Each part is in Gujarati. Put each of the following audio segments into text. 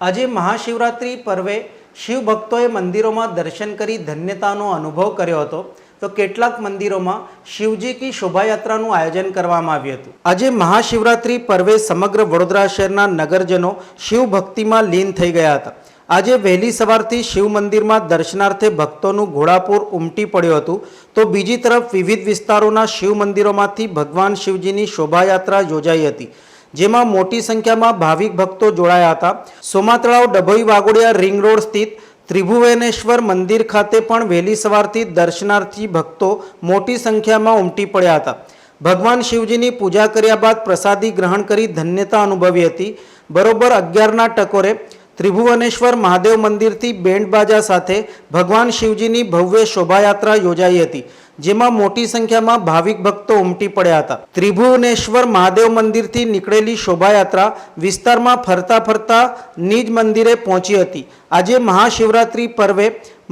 આજે મહાશિવરાત્રિ પર્વે શિવ ભક્તોએ મંદિરોમાં દર્શન કરી ધન્યતાનો અનુભવ કર્યો હતો. તો કેટલાક મંદિરોમાં શિવજી કી શોભાયાત્રાનું આયોજન કરવામાં આવ્યું હતું. આજે મહાશિવરાત્રિ પર્વે સમગ્ર વડોદરા શહેરના નગરજનો શિવ ભક્તિમાં લીન થઈ ગયા હતા. આજે વહેલી સવારથી શિવ મંદિરમાં દર્શનાર્થે ભક્તોનું ઘોડાપુર ઉમટી પડ્યું હતું. તો બીજી તરફ વિવિધ વિસ્તારોના શિવ મંદિરોમાંથી ભગવાન શિવજીની શોભાયાત્રા યોજાઈ હતી. જેમાં મોટી સંખ્યામાં ભાવિક ભક્તો જોડાયા હતા. સોમાતળાવ ડભોઈ વાગોડિયા રિંગ રોડ સ્થિત ત્રિભુવનેશ્વર મંદિર ખાતે પણ વહેલી સવારથી દર્શનાર્થી ભક્તો મોટી સંખ્યામાં ઉમટી પડ્યા હતા. ભગવાન શિવજીની પૂજા કર્યા બાદ પ્રસાદી ગ્રહણ કરી ધન્યતા અનુભવી હતી. બરોબર અગિયારના ટકોરે ત્રિભુવનેશ્વર મહાદેવ મંદિરથી બેન્ડ બાજા સાથે ભગવાન શિવજીની ભવ્ય શોભાયાત્રા યોજાઈ હતી, જેમાં મોટી સંખ્યામાં ભાવિક ભક્તો ઉમટી પડ્યા હતા. ત્રિભુવનેશ્વર મહાદેવ મંદિરથી નીકળેલી શોભાયાત્રા વિસ્તારમાં ફરતા ફરતા નિજ મંદિરે પહોંચી હતી. આજે મહાશિવરાત્રિ પર્વે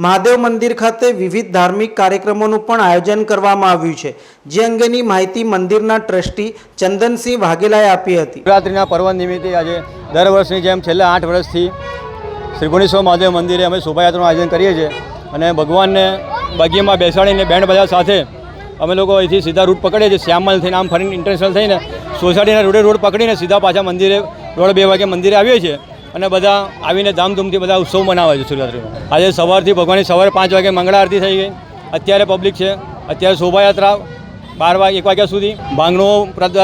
મહાદેવ મંદિર ખાતે વિવિધ ધાર્મિક કાર્યક્રમોનું પણ આયોજન કરવામાં આવ્યું છે, જે અંગેની માહિતી મંદિરના ટ્રસ્ટી ચંદનસિંહ વાઘેલાએ આપી હતી. શિવરાત્રિના પર્વ નિમિત્તે આજે દર વર્ષની જેમ છેલ્લા આઠ વર્ષથી શ્રી ગુણેશ્વર મહાદેવ મંદિરે અમે શોભાયાત્રાનું આયોજન કરીએ છીએ અને ભગવાનને બગીમાં બેસાડીને બેન્ડ બધા સાથે અમે લોકો અહીંથી સીધા રૂટ પકડીએ છીએ. શ્યામલ થઈને આમ ફરીને ઇન્ટરનેશનલ થઈને સોસાયટીના રોડે રોડ પકડીને સીધા પાછા મંદિરે દોઢ બે વાગે મંદિરે આવીએ છીએ અને બધા આવીને ધામધૂમથી બધા ઉત્સવ મનાવે છે શિવરાત્રિનો. આજે સવારથી ભગવાનની સવારે પાંચ વાગે મંગળા આરતી થઈ ગઈ. અત્યારે પબ્લિક છે. અત્યારે શોભાયાત્રા બાર વાગે, એક વાગ્યા સુધી. ભાંગનું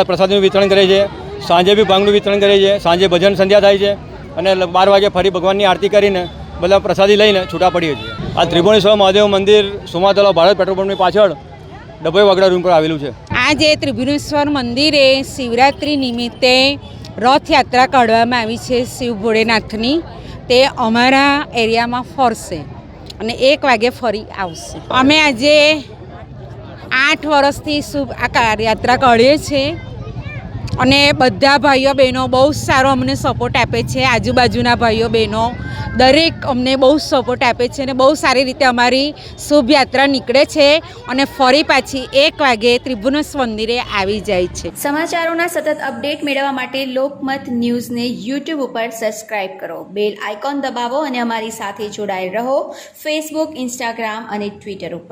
પ્રસાદનું વિતરણ કરે છે. સાંજે બી ભાંગનું વિતરણ કરીએ છે સાંજે ભજન સંધ્યા થાય છે અને બાર વાગે ફરી ભગવાનની આરતી કરીને બધા પ્રસાદી લઈને છૂટા પડીએ છીએ. આ ત્રિભુવનેશ્વર મહાદેવ મંદિર સુમાતલા ભારત પેટ્રોલ પંપની પાછળ ડભોઈ વાગડા રૂમ પર આવેલું છે. આજે ત્રિભુવનેશ્વર મંદિરે શિવરાત્રિ નિમિત્તે રથયાત્રા કાઢવામાં આવી છે શિવ ભોળેનાથની. તે અમારા એરિયામાં ફરશે અને એક વાગે ફરી આવશે. અમે આજે આઠ વર્ષથી શુભ આ યાત્રા કાઢીએ છીએ. અને બધા ભાઈઓ બહેનો બહુ જ સારો અમને સપોર્ટ આપે છે. આજુબાજુના ભાઈઓ બહેનો દરેક અમને બહુ જ સપોર્ટ આપે છે અને બહુ સારી રીતે અમારી શુભયાત્રા નીકળે છે અને ફરી પાછી એક વાગે ત્રિભુવનેશ્વર મંદિરે આવી જાય છે. સમાચારોના સતત અપડેટ મેળવવા માટે લોકમત ન્યૂઝને યુટ્યુબ ઉપર સબસ્ક્રાઇબ કરો. બેલ આઇકોન દબાવો અને અમારી સાથે જોડાયેલ રહો. ફેસબુક ઇન્સ્ટાગ્રામ અને ટ્વિટર ઉપર.